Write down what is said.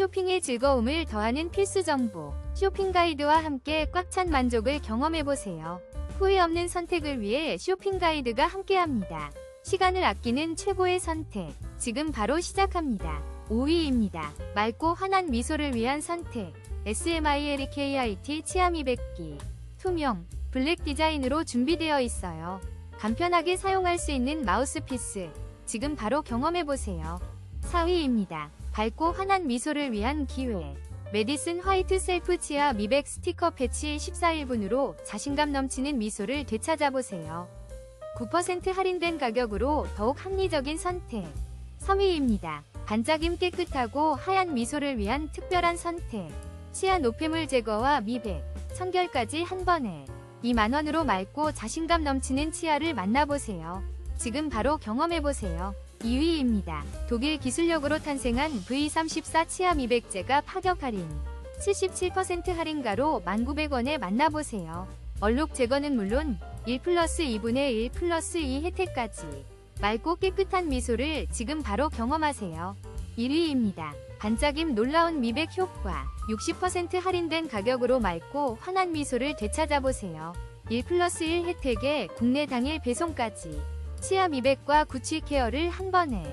쇼핑의 즐거움을 더하는 필수 정보. 쇼핑 가이드와 함께 꽉 찬 만족을 경험해보세요. 후회 없는 선택을 위해 쇼핑 가이드가 함께합니다. 시간을 아끼는 최고의 선택. 지금 바로 시작합니다. 5위입니다. 맑고 환한 미소를 위한 선택. SMILEKIT 치아 미 백기. 투명, 블랙 디자인으로 준비되어 있어요. 간편하게 사용할 수 있는 마우스피스. 지금 바로 경험해보세요. 4위입니다. 밝고 환한 미소를 위한 기회. 메디슨 화이트 셀프 치아 미백 스티커 패치 14일분으로 자신감 넘치는 미소를 되찾아보세요. 9% 할인된 가격으로 더욱 합리적인 선택. 3위입니다. 반짝임 깨끗하고 하얀 미소를 위한 특별한 선택. 치아 노폐물 제거와 미백, 청결까지 한 번에 2만원으로 맑고 자신감 넘치는 치아를 만나보세요. 지금 바로 경험해보세요. 2위입니다. 독일 기술력으로 탄생한 V34 치아 미백제가 파격 할인. 77% 할인가로 1,900원에 만나보세요. 얼룩 제거는 물론 1 플러스 2분의 1 플러스 2 혜택까지. 맑고 깨끗한 미소를 지금 바로 경험하세요. 1위입니다. 반짝임 놀라운 미백 효과. 60% 할인된 가격으로 맑고 환한 미소를 되찾아보세요. 1 플러스 1 혜택에 국내 당일 배송까지. 치아 미백과 구취 케어를 한 번에